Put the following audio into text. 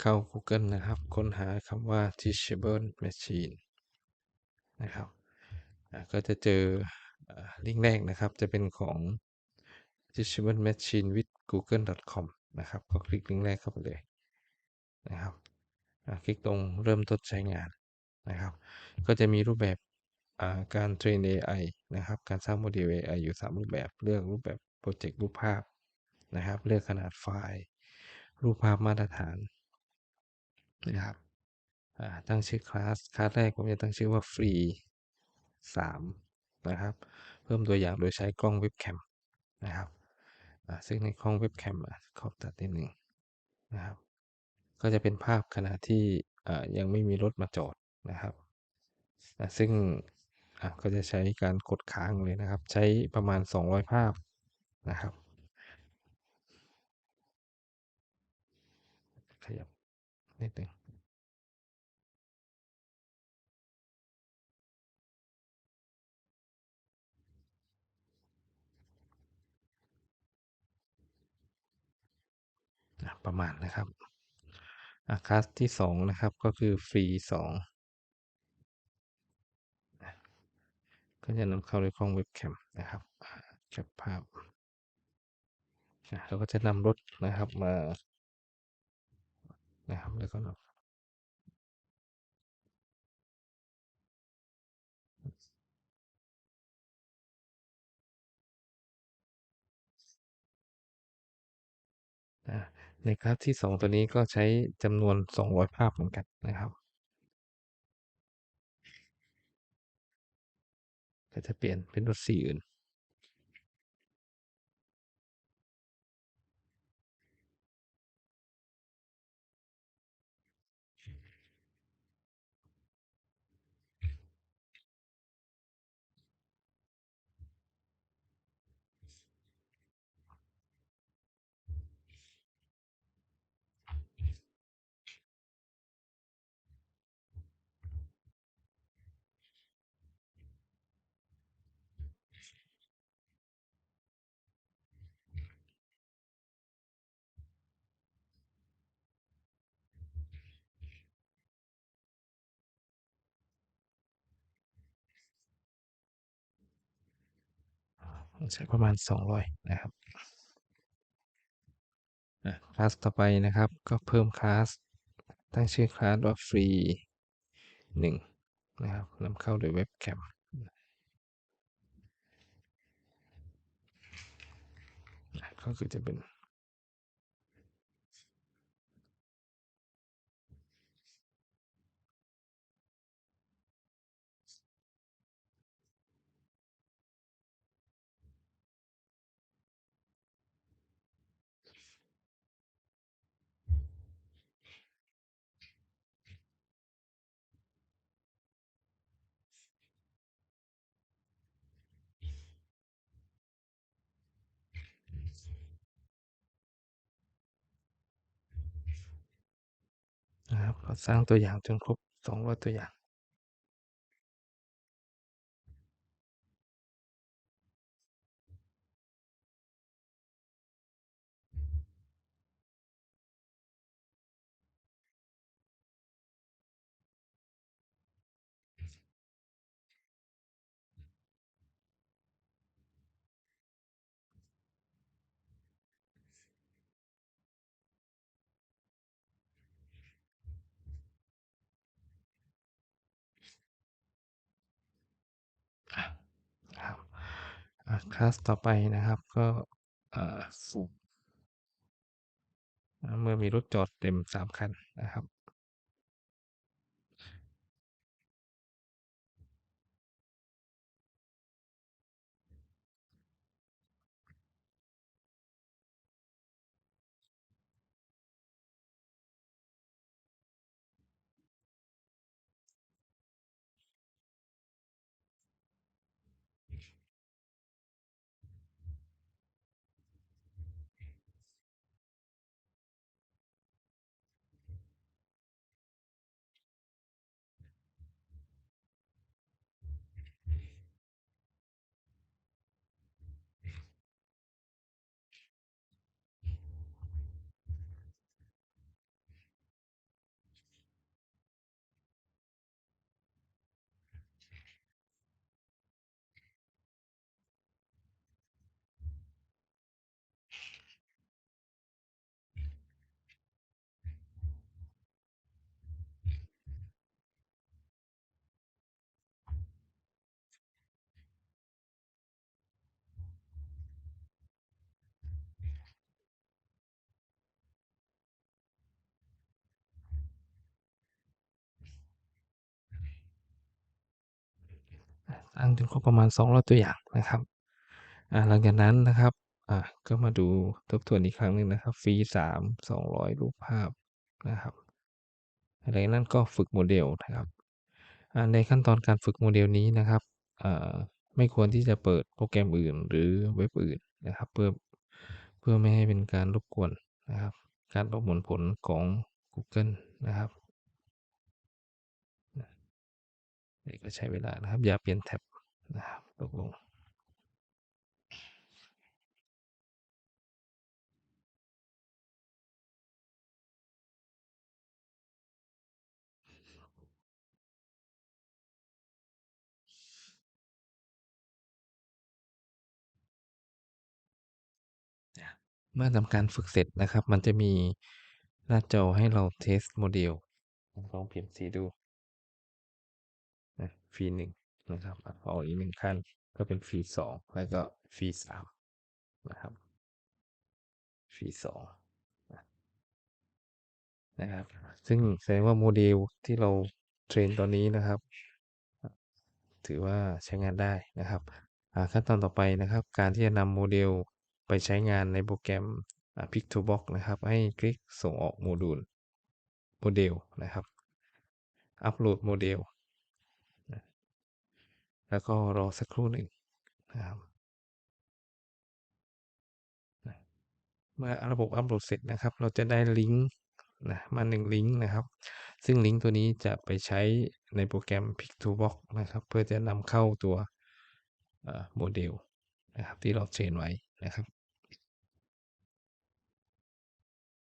เข้า Google นะครับ ค้นหาคำว่า teachable machine นะครับก็จะเจอลิงก์แรกนะครับ จะเป็นของ teachable machine with google.com นะครับ ก็คลิกลิงก์แรกเข้าไปเลยนะครับคลิกตรงเริ่มต้นใช้งานนะครับ ก็จะมีรูปแบบการเทรน AI นะครับ การสร้างโมเดล AI อยู่ 3 รูปแบบ เลือกรูปแบบโปรเจกต์รูปภาพนะครับ เลือกขนาดไฟล์ รูปภาพมาตรฐานนะครับตั้งชื่อคลาส คลาสแรกผมจะตั้งชื่อว่าฟรี 3 นะครับ เพิ่มตัวอย่างโดยใช้กล้องเว็บแคมนะครับซึ่งในกล้องเว็บแคมขอตัดนิดหนึ่งนะครับ ก็จะเป็นภาพขณะที่ยังไม่มีรถมาจอดนะครับ ซึ่งก็จะใช้การกดค้างเลยนะครับ ใช้ประมาณ 200 ภาพนะครับ ขยับ นิดหนึ่งประมาณนะครับอะคลาสที่ 2 นะครับ ก็คือฟรี2อะก็จะนำเข้าด้วยกล้องเว็บแคมนะครับอ่าแคปภาพอะเราก็จะนำรถนะครับมา นะครับแล้วก็นำอ่าในกราฟที่ 2 ตัวนี้ก็ใช้จำนวน 200 ภาพเหมือนกันนะครับ ก็จะเปลี่ยนเป็นรถสีอื่น ใช้ประมาณ 200 นะครับอะคลาสต่อไปนะครับ ก็เพิ่มคลาส ตั้งชื่อคลาสว่าฟรี1นะครับนำเข้าโดยเว็บแคมก็คือจะเป็น นะครับก็สร้างตัวอย่างจนครบ 200 ตัวอย่าง คลาสต่อไปนะครับก็เอ่อสูบเมื่อมีรถจอดเต็มสามคันนะครับ ตั้งจนครบประมาณ200ตัวอย่างนะครับหลังจากนั้นนะครับก็มาดูทบทวนอีกครั้งหนึ่งนะครับฟรี3 200รูปภาพนะครับหลังจากนั้นก็ฝึกโมเดลนะครับในขั้นตอนการฝึกโมเดลนี้นะครับไม่ควรที่จะเปิดโปรแกรมอื่น หรือเว็บอื่นนะครับ เพื่อเพื่อไม่ให้เป็นการรบกวนนะครับ การประมวลผลของกูเกิลนะครับนี่ก็ใช้เวลานะครับ อย่าเปลี่ยนแท็บ นะครับตกลงเมื่อทำการฝึกเสร็จนะครับ มันจะมีหน้าจอให้เราเทสต์โมเดลลองพิมพ์ C ดูนะฟรี1น นะครับอ่าออกอีก1ขั้นก็เป็นฟรี2แล้วก็ฟรี3นะครับฟรี2นะนะครับ ซึ่งแสดงว่าโมเดลที่เราเทรนตอนนี้นะครับ ถือว่าใช้งานได้นะครับขั้นตอนต่อไปนะครับ การที่จะนำโมเดลไปใช้งานในโปรแกรมอ่า Piktobox นะครับ ให้คลิกส่งออกโมดูลโมเดลนะครับ อัปโหลดโมเดล แล้วก็รอสักครู่หนึ่งนะครับเมื่อระบบอัปโหลดเสร็จนะครับ เราจะได้ลิงก์นะมา1ลิงก์นะครับ ซึ่งลิงก์ตัวนี้จะไปใช้ในโปรแกรม Piktobox นะครับ เพื่อจะนำเข้าตัวโมเดลนะครับที่เราเทรนไว้นะครับ